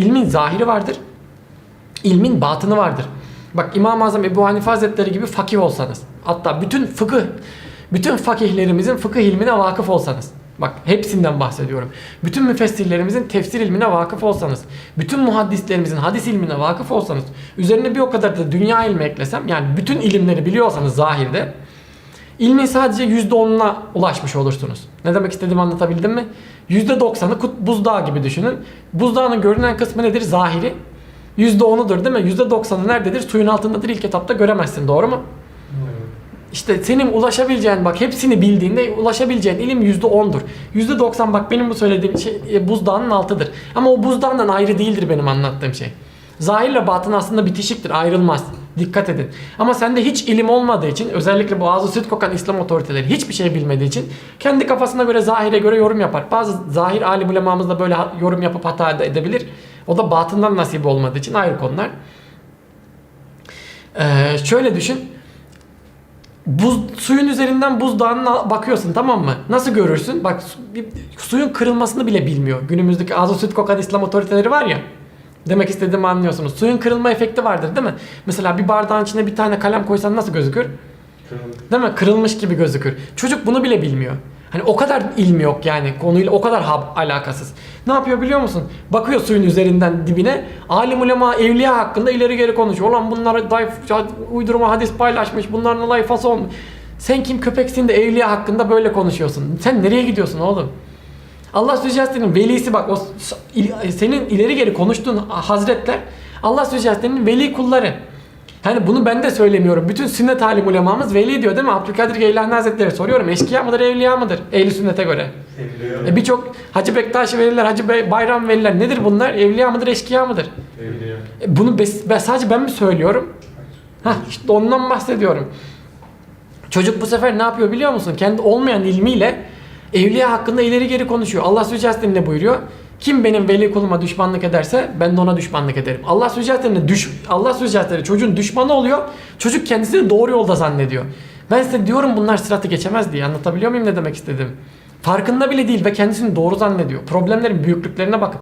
İlmin zahiri vardır. İlmin batını vardır. Bak İmam-ı Azam Ebu Hanife Hazretleri gibi fakih olsanız. Hatta bütün fıkıh, bütün fakihlerimizin fıkıh ilmine vakıf olsanız. Bak hepsinden bahsediyorum. Bütün müfessirlerimizin tefsir ilmine vakıf olsanız. Bütün muhaddislerimizin hadis ilmine vakıf olsanız. Üzerine bir o kadar da dünya ilmi eklesem. Yani bütün ilimleri biliyorsanız zahirde. İlmin sadece %10'una ulaşmış olursunuz. Ne demek istediğimi anlatabildim mi? %90'ı kut buzdağı gibi düşünün. Buzdağının görünen kısmı nedir? Zahiri. %10'udur değil mi? %90'ı nerededir? Suyun altındadır ilk etapta göremezsin doğru mu? İşte senin ulaşabileceğin bak hepsini bildiğinde ulaşabileceğin ilim %10'dur. %90 bak benim bu söylediğim şey e, buzdağının altıdır. Ama o buzdağından ayrı değildir benim anlattığım şey. Zahirle batın aslında bitişiktir, ayrılmaz. Dikkat edin. Ama sende hiç ilim olmadığı için özellikle bu ağzı süt kokan İslam otoriteleri hiçbir şey bilmediği için kendi kafasına göre zahire göre yorum yapar. Bazı zahir alim ulemamız da böyle yorum yapıp hata ede- edebilir. O da batından nasip olmadığı için ayrı konular. Ee, şöyle düşün. Buz, suyun üzerinden buzdağına bakıyorsun tamam mı? Nasıl görürsün? Bak suyun kırılmasını bile bilmiyor. Günümüzdeki ağzı süt kokan İslam otoriteleri var ya. Demek istediğimi anlıyorsunuz. Suyun kırılma efekti vardır değil mi? Mesela bir bardağın içine bir tane kalem koysan nasıl gözükür? Değil mi? Kırılmış gibi gözükür. Çocuk bunu bile bilmiyor. Hani o kadar ilmi yok yani konuyla o kadar hab alakasız. Ne yapıyor biliyor musun? Bakıyor suyun üzerinden dibine. Alim ulema evliya hakkında ileri geri konuşuyor. Ulan bunlar dayf, uydurma hadis paylaşmış. Bunların olay fason. Sen kim köpeksin de evliya hakkında böyle konuşuyorsun. Sen nereye gidiyorsun oğlum? Allah Sözcüsü'nün velisi bak o senin ileri geri konuştuğun hazretler Allah Sözcüsü'nün veli kulları. Hani bunu ben de söylemiyorum. Bütün sünnet alim ulemamız veli diyor değil mi? Abdülkadir Geylani Hazretleri soruyorum. Eşkıya mıdır, evliya mıdır? Ehli sünnete göre. E Birçok Hacı Bektaşi veliler, Hacı Bey, Bayram veliler nedir bunlar? Evliya mıdır, eşkıya mıdır? E bunu bes- ben, sadece ben mi söylüyorum? Hah işte ondan bahsediyorum. Çocuk bu sefer ne yapıyor biliyor musun? Kendi olmayan ilmiyle evliya hakkında ileri geri konuşuyor. Allah Sözcüsü ne buyuruyor? Kim benim veli kuluma düşmanlık ederse ben de ona düşmanlık ederim. Allah Sözcüsü düş Allah Sözcüsü çocuğun düşmanı oluyor. Çocuk kendisini doğru yolda zannediyor. Ben size diyorum bunlar sıratı geçemez diye. Anlatabiliyor muyum ne demek istediğimi? Farkında bile değil ve kendisini doğru zannediyor. Problemlerin büyüklüklerine bakın.